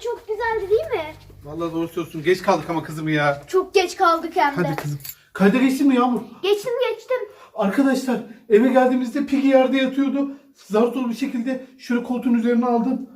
çok güzeldi değil mi? Vallahi doğru söylüyorsun. Geç kaldık ama kızım ya. Çok geç kaldık hem de. Hadi kızım. Kayda geçtin mi Yağmur? Geçtim geçtim. Arkadaşlar eve geldiğimizde Piggy yerde yatıyordu. Zar zor bir şekilde şöyle koltuğun üzerine aldım.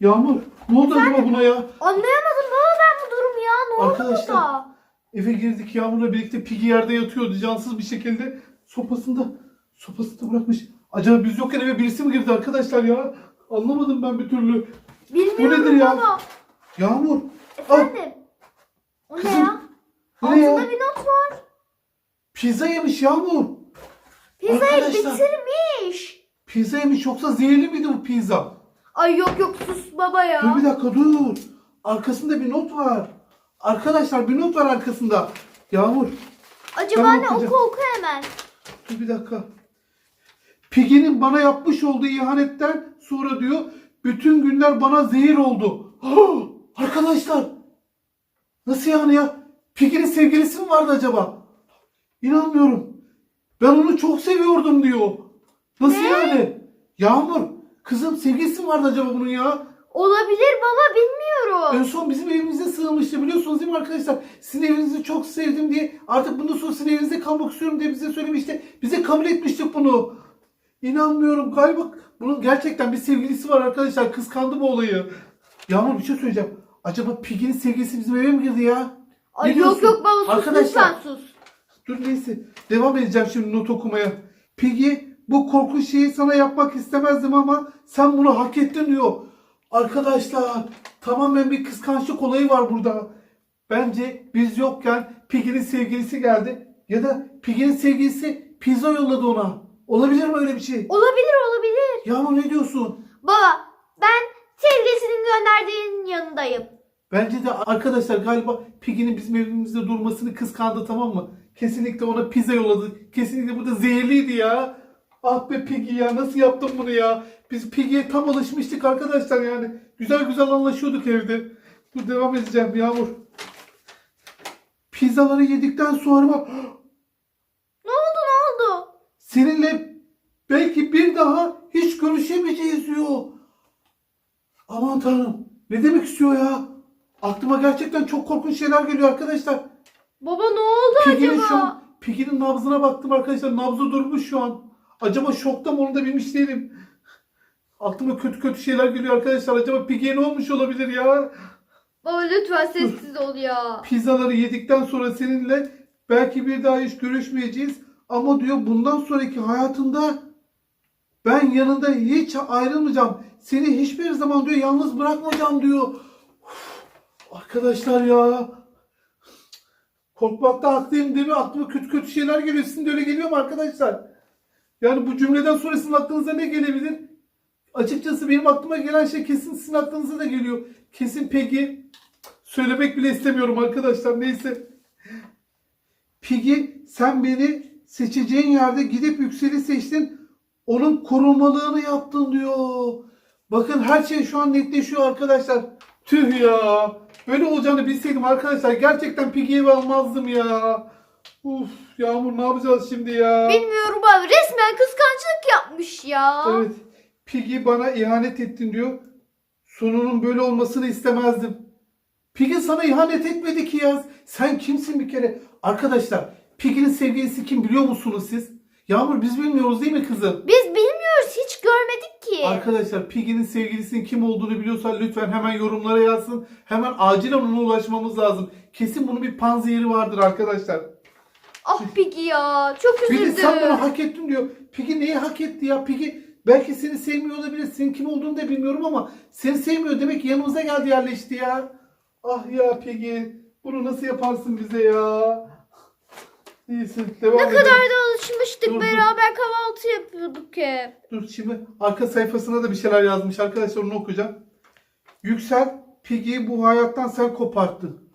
Yağmur ne oldu acaba buna ya? Anlayamadım baba ben bu durum ya. Ne oldu Arkadaşlar. burada? Eve girdik Yağmur'la birlikte Piggy yerde yatıyordu cansız bir şekilde. Sopasında sopasında bırakmış. Acaba biz yokken eve birisi mi girdi arkadaşlar ya? Anlamadım ben bir türlü. Bilmiyorum nedir ya? baba. Yağmur. Efendim. O ne Kızım, ya? bu ne ya? Altında bir not var. Pizza yemiş Yağmur. Pizzayı Arkadaşlar. bitirmiş. Pizza yemiş yoksa zehirli miydi bu pizza? Ay yok yok sus baba ya. Dur bir dakika dur. Arkasında bir not var. Arkadaşlar bir not var arkasında. Yağmur Acaba Ben ne okuyacağım. oku oku hemen. dur bir dakika. Piggy'nin bana yapmış olduğu ihanetten sonra diyor bütün günler bana zehir oldu. Ah! Arkadaşlar nasıl yani ya? Piggy'nin sevgilisi mi vardı acaba? İnanmıyorum. Ben onu çok seviyordum diyor. Nasıl Ne? yani? Yağmur kızım sevgilisi mi vardı acaba bunun ya? Olabilir baba bilmiyorum. En son bizim evimize sığınmıştı biliyorsunuz değil mi arkadaşlar? Sizin evinizi çok sevdim diye artık bundan sonra sizin evinizde kalmak istiyorum diye bize söylemişti. Bize kabul etmiştik bunu. İnanmıyorum galiba bunun gerçekten bir sevgilisi var arkadaşlar. Kıskandı bu olayı. Yağmur bir şey söyleyeceğim. Acaba Piggy'nin sevgilisi bizim eve mi girdi ya? Ay yok diyorsun? yok baba sus Arkadaşlar. lütfen sus. Dur neyse. Devam edeceğim şimdi not okumaya. Piggy bu korkunç şeyi sana yapmak istemezdim ama sen bunu hak ettin diyor. Arkadaşlar tamamen bir kıskançlık olayı var burada. Bence biz yokken Piggy'nin sevgilisi geldi. Ya da Piggy'nin sevgilisi pizza yolladı ona. Olabilir mi öyle bir şey? Olabilir olabilir. Yağmur ne diyorsun? Baba ben sevgilisinin gönderdiğinin yanındayım. Bence de arkadaşlar galiba Piggy'nin bizim evimizde durmasını kıskandı tamam mı? Kesinlikle ona pizza yolladı. Kesinlikle bu da zehirliydi ya. Ah be Piggy ya nasıl yaptın bunu ya? Biz Piggy'ye tam alışmıştık arkadaşlar yani. Güzel güzel anlaşıyorduk evde. Dur devam edeceğim Yağmur. Pizzaları yedikten sonra Ne oldu ne oldu? Seninle belki bir daha hiç görüşemeyeceğiz diyor. Aman tanrım ne demek istiyor ya? Aklıma gerçekten çok korkunç şeyler geliyor arkadaşlar. Baba ne oldu Piggy'nin acaba? şu an, Piggy'nin nabzına baktım arkadaşlar. Nabzı durmuş şu an. Acaba şokta mı onu da bilmiş değilim. Aklıma kötü kötü şeyler geliyor arkadaşlar. Acaba Piggy'ye ne olmuş olabilir ya? Baba lütfen sessiz ol ya. Pizzaları yedikten sonra seninle belki bir daha hiç görüşmeyeceğiz. Ama diyor bundan sonraki hayatında ben yanında hiç ayrılmayacağım. Seni hiçbir zaman diyor yalnız bırakmayacağım diyor. Uf, arkadaşlar ya. Korkmakta haklıyım değil mi? Aklıma kötü kötü şeyler geliyor. Sizin de öyle geliyor mu arkadaşlar? Yani bu cümleden sonra sizin aklınıza ne gelebilir? Açıkçası benim aklıma gelen şey kesin sizin aklınıza da geliyor. Kesin Peggy. Söylemek bile istemiyorum arkadaşlar. Neyse. Piggy sen beni seçeceğin yerde gidip yükseli seçtin. Onun korumalığını yaptın diyor. Bakın her şey şu an netleşiyor arkadaşlar. Tüh ya. Böyle olacağını bilseydim arkadaşlar gerçekten Piggy'yi almazdım ya. Uf Yağmur ne yapacağız şimdi ya? Bilmiyorum abi resmen kıskançlık yapmış ya. Evet. Piggy bana ihanet ettin diyor. Sonunun böyle olmasını istemezdim. Piggy sana ihanet etmedi ki ya. Sen kimsin bir kere? Arkadaşlar Piggy'nin sevgilisi kim biliyor musunuz siz? Yağmur biz bilmiyoruz değil mi kızım? Biz bilmiyoruz hiç görmedik ki. Arkadaşlar Piggy'nin sevgilisinin kim olduğunu biliyorsan lütfen hemen yorumlara yazsın. Hemen acilen ona ulaşmamız lazım. Kesin bunun bir panzehiri vardır arkadaşlar. ah Piggy ya çok Bir de üzüldüm. sen bunu hak ettin diyor. Piggy neyi hak etti ya? Piggy belki seni sevmiyor olabilir. Senin kim olduğunu da bilmiyorum ama seni sevmiyor demek ki yanımıza geldi yerleşti ya. Ah ya Piggy. Bunu nasıl yaparsın bize ya? Neyse devam Ne edelim. kadar da alışmıştık Dur, dur. beraber kahvaltı yapıyorduk hep. Dur şimdi arka sayfasına da bir şeyler yazmış. Arkadaşlar onu okuyacağım. Yüksel Piggy'yi bu hayattan sen koparttın.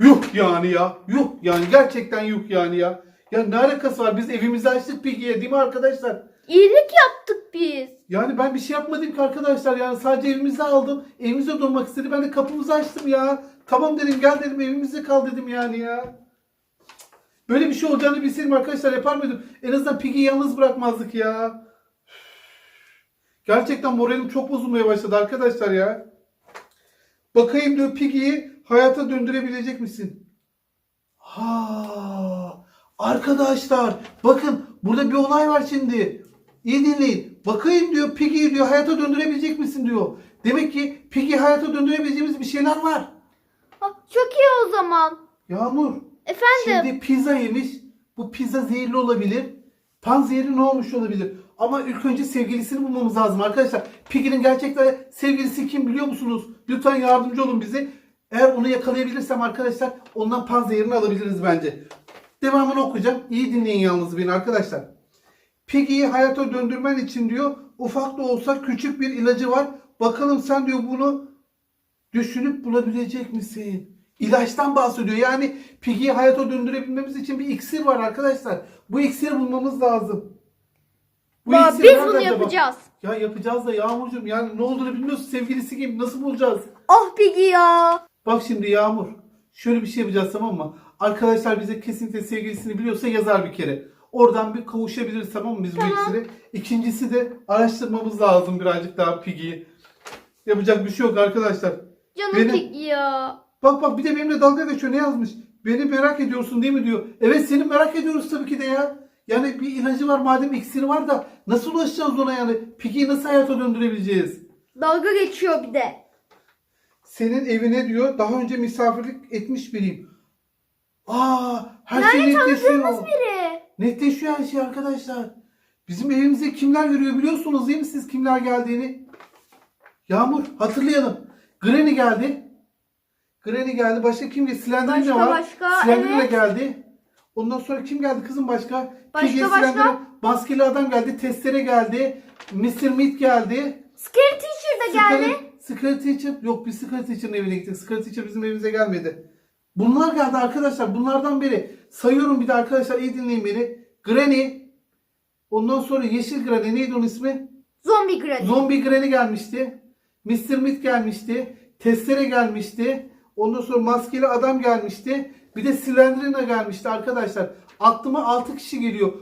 Yuh yani ya. Yuh yani gerçekten yuh yani ya. Ya ne alakası var? Biz evimizi açtık Piggy'ye değil mi arkadaşlar? İyilik yaptık biz. Yani ben bir şey yapmadım ki arkadaşlar. Yani sadece evimizi aldım. Evimizde durmak istedi. Ben de kapımızı açtım ya. Tamam dedim gel dedim evimizde kal dedim yani ya. Böyle bir şey olacağını bilseydim arkadaşlar yapar mıydım? En azından Piggy'yi yalnız bırakmazdık ya. Gerçekten moralim çok bozulmaya başladı arkadaşlar ya. Bakayım diyor Piggy'yi hayata döndürebilecek misin? Ha, arkadaşlar bakın burada bir olay var şimdi. İyi dinleyin. Bakayım diyor Piggy'yi diyor hayata döndürebilecek misin diyor. Demek ki Piggy'yi hayata döndürebileceğimiz bir şeyler var. Çok iyi o zaman. Yağmur. Efendim. Şimdi pizza yemiş. Bu pizza zehirli olabilir. Pan zehri ne olmuş olabilir? Ama ilk önce sevgilisini bulmamız lazım arkadaşlar. Piggy'nin gerçekten sevgilisi kim biliyor musunuz? Lütfen yardımcı olun bize. Eğer onu yakalayabilirsem arkadaşlar ondan pan zehirini alabiliriz bence. Devamını okuyacağım. İyi dinleyin yalnız beni arkadaşlar. Piggy'yi hayata döndürmen için diyor ufak da olsa küçük bir ilacı var. Bakalım sen diyor bunu düşünüp bulabilecek misin? İlaçtan bahsediyor. Yani Piggy'yi hayata döndürebilmemiz için bir iksir var arkadaşlar. Bu iksiri bulmamız lazım. Bu Ba, iksir biz bunu acaba? yapacağız. Ya yapacağız da Yağmurcuğum yani ne olduğunu bilmiyorsun sevgilisi kim nasıl bulacağız? Oh Piggy ya. Bak şimdi Yağmur şöyle bir şey yapacağız tamam mı? Arkadaşlar bize kesinlikle sevgilisini biliyorsa yazar bir kere. Oradan bir kavuşabiliriz tamam mı biz bu iksiri? İkincisi de araştırmamız lazım birazcık daha Piggy'yi. Yapacak bir şey yok arkadaşlar. Canım Benim- Piggy ya. Bak bak bir de benimle dalga geçiyor ne yazmış? Beni merak ediyorsun değil mi diyor. Evet seni merak ediyoruz tabii ki de ya. Yani bir ilacı var madem iksiri var da nasıl ulaşacağız ona yani? Piggy'yi nasıl hayata döndürebileceğiz? Dalga geçiyor bir de. Senin evine diyor daha önce misafirlik etmiş biriyim. Aa her şey Tanıdığımız netleşiyor. biri. Netleşiyor her şey arkadaşlar. Bizim evimize kimler geliyor biliyorsunuz değil mi siz kimler geldiğini? Yağmur hatırlayalım. Granny geldi. Granny geldi. Başka kim geldi? Slenderman Başka, var. başka, Slenderman evet. geldi. Ondan sonra kim geldi kızım başka? Başka, Piggy, başka? Maskeli adam geldi. Testere geldi. Mr. Meat geldi. Scary Teacher da geldi. Secret Teacher yok biz Secret Teacher'ın evine gittik. Secret Teacher bizim evimize gelmedi. Bunlar geldi arkadaşlar. Bunlardan biri. Sayıyorum bir de arkadaşlar iyi dinleyin beni. Granny. Ondan sonra Yeşil Granny neydi onun ismi? Zombie Granny. Zombie Granny gelmişti. Mr. Meat gelmişti. Testere gelmişti. Ondan sonra maskeli adam gelmişti. Bir de Slendrina gelmişti arkadaşlar. Aklıma 6 kişi geliyor.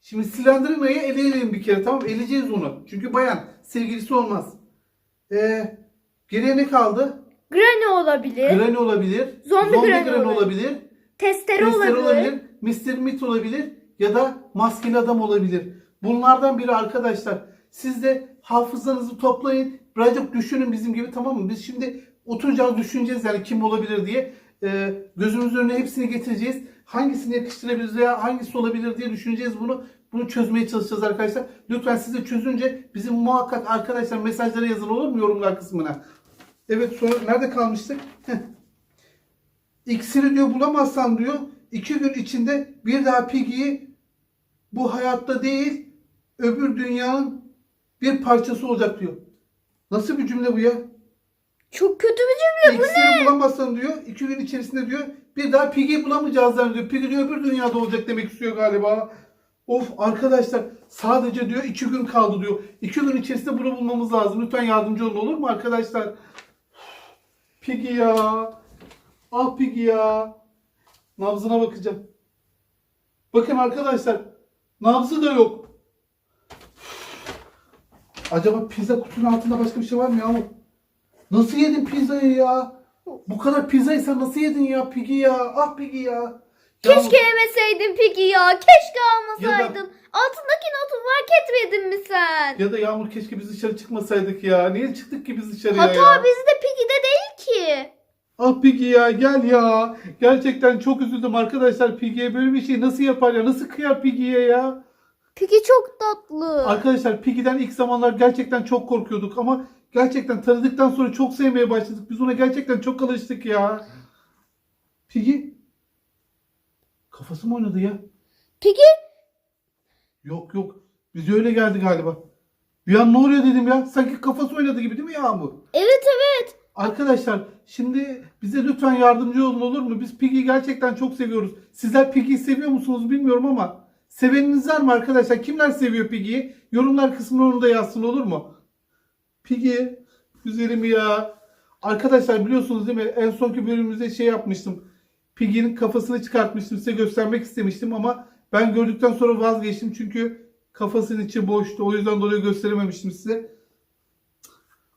Şimdi Slendrina'yı eleyelim bir kere tamam? Eleyeceğiz onu. Çünkü bayan. Sevgilisi olmaz. Ee, geriye ne kaldı? Granny olabilir. Granny olabilir. Zombi Granny olabilir. olabilir. Testere Testere olabilir. olabilir. Mr. Meat olabilir. Ya da maskeli adam olabilir. Bunlardan biri arkadaşlar. Siz de hafızanızı toplayın. Birazcık düşünün bizim gibi tamam mı? Biz şimdi oturacağız düşüneceğiz yani kim olabilir diye. Ee, gözümüzün önüne hepsini getireceğiz. Hangisini yakıştırabiliriz veya hangisi olabilir diye düşüneceğiz bunu. Bunu çözmeye çalışacağız arkadaşlar. Lütfen siz de çözünce bizim muhakkak arkadaşlar mesajlara yazın olur mu yorumlar kısmına. Evet sonra nerede kalmıştık? Heh. İksiri diyor bulamazsan diyor iki gün içinde bir daha Piggy'yi bu hayatta değil öbür dünyanın bir parçası olacak diyor. Nasıl bir cümle bu ya? Çok kötü bir cümle bu İksiri ne? bulamazsan diyor iki gün içerisinde diyor bir daha Piggy'yi bulamayacağız diyor. Piggy diyor öbür dünyada olacak demek istiyor galiba. Of arkadaşlar sadece diyor iki gün kaldı diyor. İki gün içerisinde bunu bulmamız lazım. Lütfen yardımcı olun olur mu arkadaşlar? Piggy ya. Ah Piggy ya. Nabzına bakacağım. Bakın arkadaşlar. Nabzı da yok. Acaba pizza kutunun altında başka bir şey var mı ya? Nasıl yedin pizzayı ya? Bu kadar pizzayı sen nasıl yedin ya Piggy ya? Ah Piggy ya. Keşke yemeseydin Piggy ya. Keşke almasaydın. Ya Altındaki notu fark etmedin mi sen? Ya da Yağmur keşke biz dışarı çıkmasaydık ya. Niye çıktık ki biz dışarıya Hata ya? bizde Piggy'de değil ki. Ah Piggy ya gel ya. Gerçekten çok üzüldüm arkadaşlar Piggy'ye böyle bir şey nasıl yapar ya? Nasıl kıyar Piggy'ye ya? Piggy çok tatlı. Arkadaşlar Piggy'den ilk zamanlar gerçekten çok korkuyorduk ama gerçekten tanıdıktan sonra çok sevmeye başladık. Biz ona gerçekten çok alıştık ya. Piggy? Kafası mı oynadı ya? Piggy Yok yok. Bize öyle geldi galiba. Bir an ne oluyor dedim ya. Sanki kafası oynadı gibi değil mi Yağmur? evet evet. Arkadaşlar şimdi bize lütfen yardımcı olun olur mu? Biz Piggy'yi gerçekten çok seviyoruz. Sizler Piggy'yi seviyor musunuz bilmiyorum ama seveniniz var mı arkadaşlar? Kimler seviyor Piggy'yi? Yorumlar kısmına onu da yazsın olur mu? Piggy güzelim ya. Arkadaşlar biliyorsunuz değil mi? En sonki bölümümüzde şey yapmıştım. Piggy'nin kafasını çıkartmıştım. Size göstermek istemiştim ama ben gördükten sonra vazgeçtim. Çünkü kafasının içi boştu. O yüzden dolayı gösterememiştim size.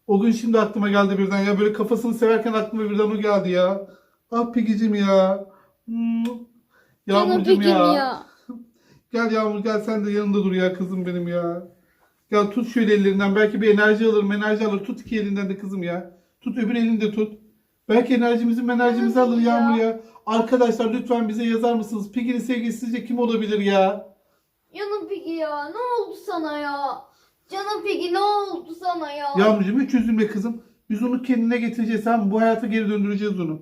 O gün şimdi aklıma geldi birden ya. Böyle kafasını severken aklıma birden o geldi ya. Ah Pigicim ya. Hmm. Pig'im ya. ya. Gel Yağmur gel sen de yanında dur ya kızım benim ya. Gel tut şöyle ellerinden. Belki bir enerji alırım enerji alır. Tut iki elinden de kızım ya. Tut öbür elini de tut. Belki enerjimizi enerjimizi alır ya. Yağmur ya. Arkadaşlar lütfen bize yazar mısınız? Piggy'nin sevgilisi sizce kim olabilir ya? Canım Piggy ya. Ne oldu sana ya? Canım Piggy ne oldu sana ya? Yağmurcuğum hiç üzülme kızım. Biz onu kendine getireceğiz. Mı? Bu hayata geri döndüreceğiz onu.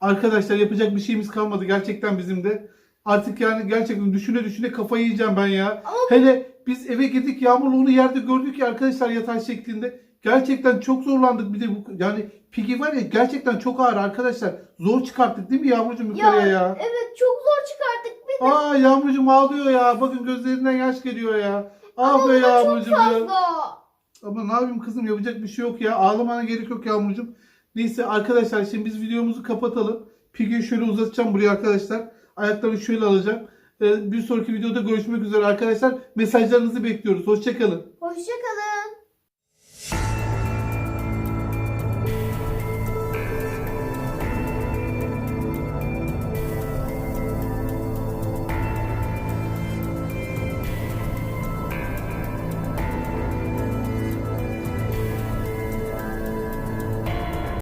Arkadaşlar yapacak bir şeyimiz kalmadı gerçekten bizim de. Artık yani gerçekten düşüne düşüne kafayı yiyeceğim ben ya. Ama- Hele biz eve girdik Yağmur'la onu yerde gördük ya arkadaşlar yatay şeklinde. Gerçekten çok zorlandık bir de bu yani Piggy var ya gerçekten çok ağır arkadaşlar. Zor çıkarttık değil mi Yağmurcuğum yukarıya ya? Evet çok zor çıkarttık bir de. Aa Yağmurcuğum ağlıyor ya. Bakın gözlerinden yaş geliyor ya. Ah Ama be bu da çok Yağmurcuğum ya. fazla. Ama ne yapayım kızım yapacak bir şey yok ya. Ağlamana gerek yok Yağmurcuğum. Neyse arkadaşlar şimdi biz videomuzu kapatalım. Piggy'yi şöyle uzatacağım buraya arkadaşlar. Ayaklarını şöyle alacağım. Ee, bir sonraki videoda görüşmek üzere arkadaşlar. Mesajlarınızı bekliyoruz. Hoşçakalın. Hoşçakalın.